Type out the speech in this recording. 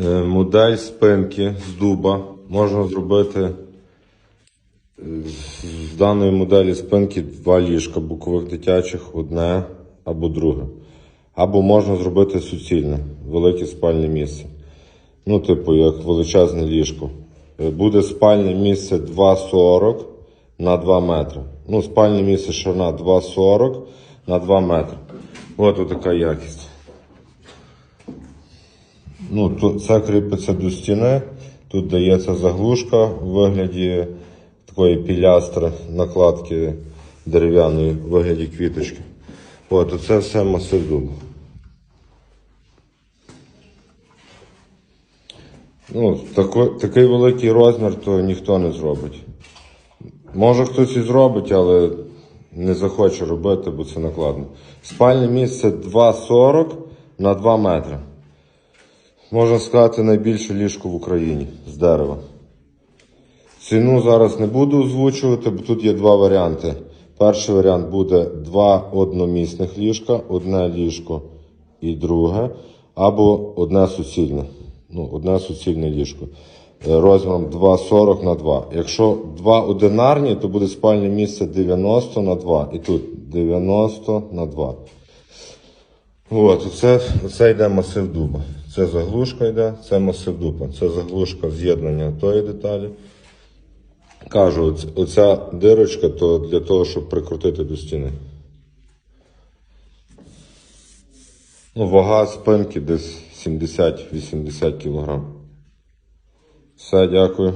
Е, Модель спинки з дуба можна зробити е, з даної моделі спинки два ліжка бокових дитячих, одне або друге. Або можна зробити суцільне, велике спальне місце. Ну, типу, як величезне ліжко. Е, Буде спальне місце 2,40 на 2 метри. Ну, спальне місце ширина 2,40 на 2 метри. От така якість. Ну, це кріпиться до стіни. Тут дається заглушка в вигляді такої пілястри, накладки дерев'яної в вигляді квіточки. От, це все масив дубу. Ну, тако, такий великий розмір, то ніхто не зробить. Може хтось і зробить, але не захоче робити, бо це накладно. Спальне місце 2,40 на 2 метри. Можна сказати, найбільше ліжко в Україні з дерева. Ціну зараз не буду озвучувати, бо тут є два варіанти. Перший варіант буде два одномісних ліжка, одне ліжко і друге, або одне суцільне. Ну, одне суцільне ліжко. Е, Розміром 2,40 на 2. Якщо два одинарні, то буде спальне місце 90 на 2. І тут 90 на 2. От, оце, оце йде масив дуба. Це заглушка йде, це масив дупа, Це заглушка з'єднання тої деталі. Кажу, оця дирочка то для того, щоб прикрутити до стіни. Ну, вага спинки десь 70-80 кг. Все, дякую.